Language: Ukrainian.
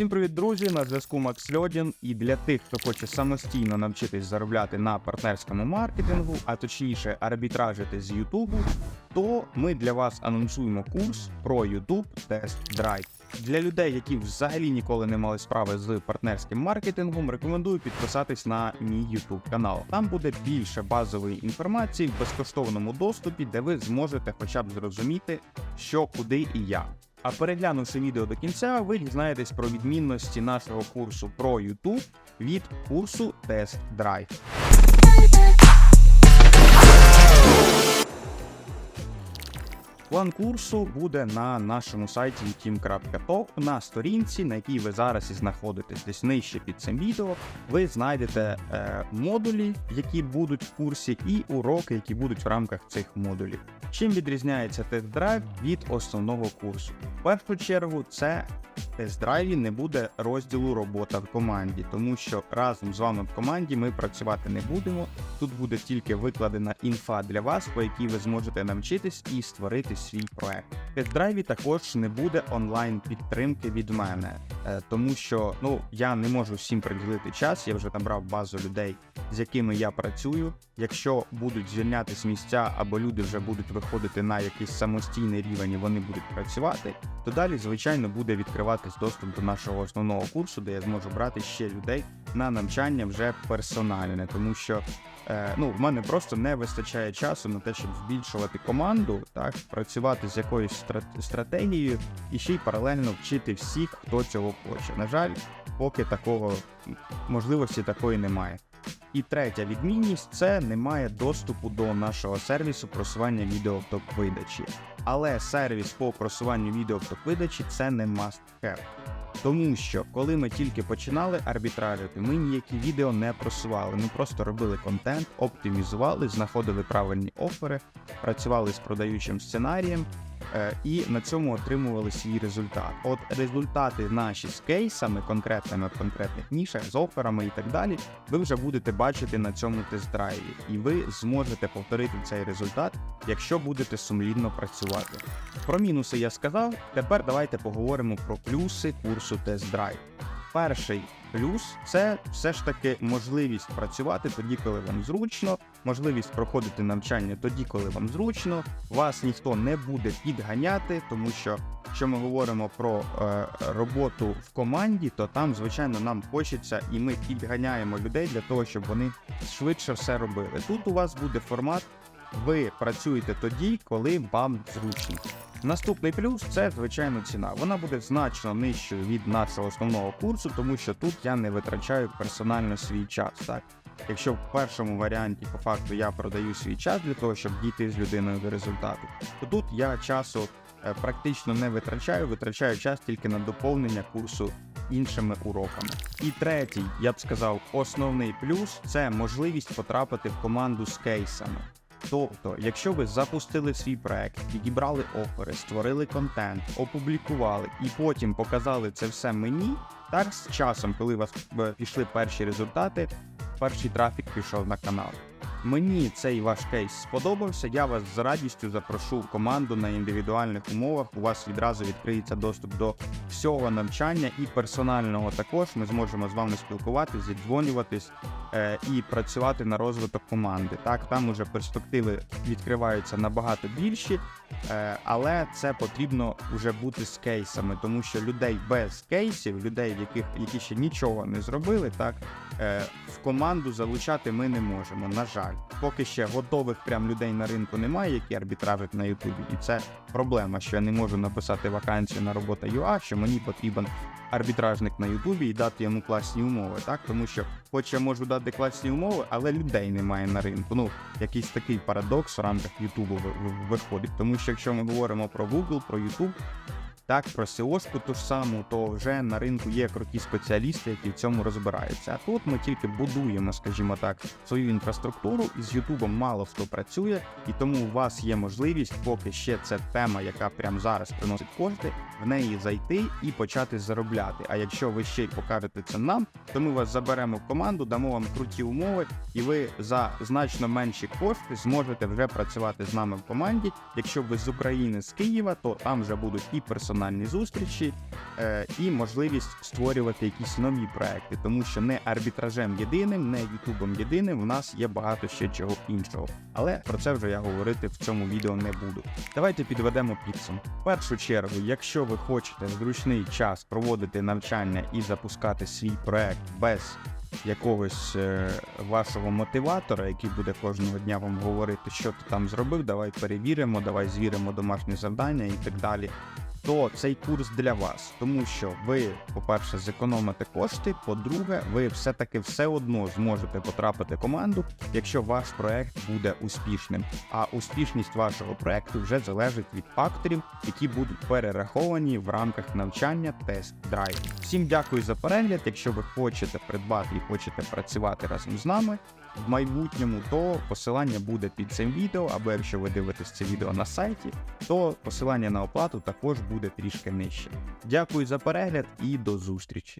Всім привіт, друзі! На зв'язку Макс Льодін. І для тих, хто хоче самостійно навчитись заробляти на партнерському маркетингу, а точніше арбітражити з Ютубу, то ми для вас анонсуємо курс про YouTube Test Drive. Для людей, які взагалі ніколи не мали справи з партнерським маркетингом, рекомендую підписатись на мій YouTube канал. Там буде більше базової інформації в безкоштовному доступі, де ви зможете хоча б зрозуміти, що, куди і як. А переглянувши відео до кінця, ви дізнаєтесь про відмінності нашого курсу про YouTube від курсу Test Drive. План курсу буде на нашому сайті utim.top. На сторінці, на якій ви зараз і знаходитесь десь нижче під цим відео, ви знайдете е, модулі, які будуть в курсі, і уроки, які будуть в рамках цих модулів. Чим відрізняється тест-драйв від основного курсу? В першу чергу, це тест-драйві не буде розділу робота в команді, тому що разом з вами в команді ми працювати не будемо. Тут буде тільки викладена інфа для вас, по якій ви зможете навчитись і створити свій проект. В тест-драйві також не буде онлайн підтримки від мене, е, тому що ну я не можу всім приділити час. Я вже набрав базу людей, з якими я працюю. Якщо будуть звільнятись місця або люди вже будуть виходити на якийсь самостійний рівень, і вони будуть працювати, то далі, звичайно, буде відкриватись доступ до нашого основного курсу, де я зможу брати ще людей на навчання вже персональне, тому що е, ну, в мене просто не вистачає часу на те, щоб збільшувати команду, так працювати з якоюсь страт- стратегією і ще й паралельно вчити всіх, хто цього хоче. На жаль, поки такого можливості такої немає. І третя відмінність це немає доступу до нашого сервісу просування відео в топ-видачі. Але сервіс по просуванню відео в топ-видачі це не must have. Тому що коли ми тільки починали арбітражити, ми ніякі відео не просували. Ми просто робили контент, оптимізували, знаходили правильні офери, працювали з продаючим сценарієм і на цьому отримували свій результат. От результати наші з кейсами, конкретними в конкретних нішах, з оферами і так далі, ви вже будете бачити на цьому тест-драйві, і ви зможете повторити цей результат, якщо будете сумлінно працювати. Про мінуси я сказав. Тепер давайте поговоримо про плюси курсу тест-драйв. Перший плюс це все ж таки можливість працювати тоді, коли вам зручно, можливість проходити навчання тоді, коли вам зручно. Вас ніхто не буде підганяти, тому що якщо ми говоримо про е, роботу в команді, то там, звичайно, нам хочеться і ми підганяємо людей для того, щоб вони швидше все робили. Тут у вас буде формат. Ви працюєте тоді, коли вам зручно. Наступний плюс це звичайно ціна. Вона буде значно нижчою від нашого основного курсу, тому що тут я не витрачаю персонально свій час. Так, якщо в першому варіанті по факту я продаю свій час для того, щоб дійти з людиною до результату, то тут я часу е, практично не витрачаю, витрачаю час тільки на доповнення курсу іншими уроками. І третій, я б сказав, основний плюс це можливість потрапити в команду з кейсами. Тобто, якщо ви запустили свій проект, підібрали офери, створили контент, опублікували і потім показали це все мені, так з часом, коли у вас е, пішли перші результати, перший трафік пішов на канал. Мені цей ваш кейс сподобався. Я вас з радістю запрошу в команду на індивідуальних умовах. У вас відразу відкриється доступ до всього навчання і персонального також. Ми зможемо з вами спілкуватися, зідзвонюватись е, і працювати на розвиток команди. Так, там уже перспективи відкриваються набагато більші, е, але це потрібно вже бути з кейсами, тому що людей без кейсів, людей, яких які ще нічого не зробили, так е, в команду залучати ми не можемо. На жаль, поки ще готових прям людей на ринку немає, які арбітражать на Ютубі, і це проблема, що я не можу написати вакансію на робота UA, що мені потрібен арбітражник на Ютубі і дати йому класні умови, так тому що, хоч я можу дати класні умови, але людей немає на ринку. Ну якийсь такий парадокс в рамках Ютубу ви- ви- виходить. Тому що якщо ми говоримо про Google, про YouTube, так, про SEO-шку ту ж саму, то вже на ринку є круті спеціалісти, які в цьому розбираються. А тут ми тільки будуємо, скажімо так, свою інфраструктуру, і з Ютубом мало хто працює, і тому у вас є можливість, поки ще це тема, яка прямо зараз приносить кошти, в неї зайти і почати заробляти. А якщо ви ще й покажете це нам, то ми вас заберемо в команду, дамо вам круті умови, і ви за значно менші кошти зможете вже працювати з нами в команді. Якщо ви з України з Києва, то там вже будуть і персональні персональні зустрічі е, і можливість створювати якісь нові проекти, тому що не арбітражем єдиним, не ютубом єдиним. В нас є багато ще чого іншого. Але про це вже я говорити в цьому відео не буду. Давайте підведемо підсумок. В першу чергу, якщо ви хочете зручний час проводити навчання і запускати свій проект без якогось е, вашого мотиватора, який буде кожного дня вам говорити, що ти там зробив, давай перевіримо, давай звіримо домашні завдання і так далі. То цей курс для вас, тому що ви, по-перше, зекономите кошти. По-друге, ви все-таки все одно зможете потрапити в команду, якщо ваш проект буде успішним. А успішність вашого проекту вже залежить від факторів, які будуть перераховані в рамках навчання тест драйв. Всім дякую за перегляд. Якщо ви хочете придбати і хочете працювати разом з нами в майбутньому, то посилання буде під цим відео. Або якщо ви дивитесь це відео на сайті, то посилання на оплату також буде трішки нижче. Дякую за перегляд і до зустрічі.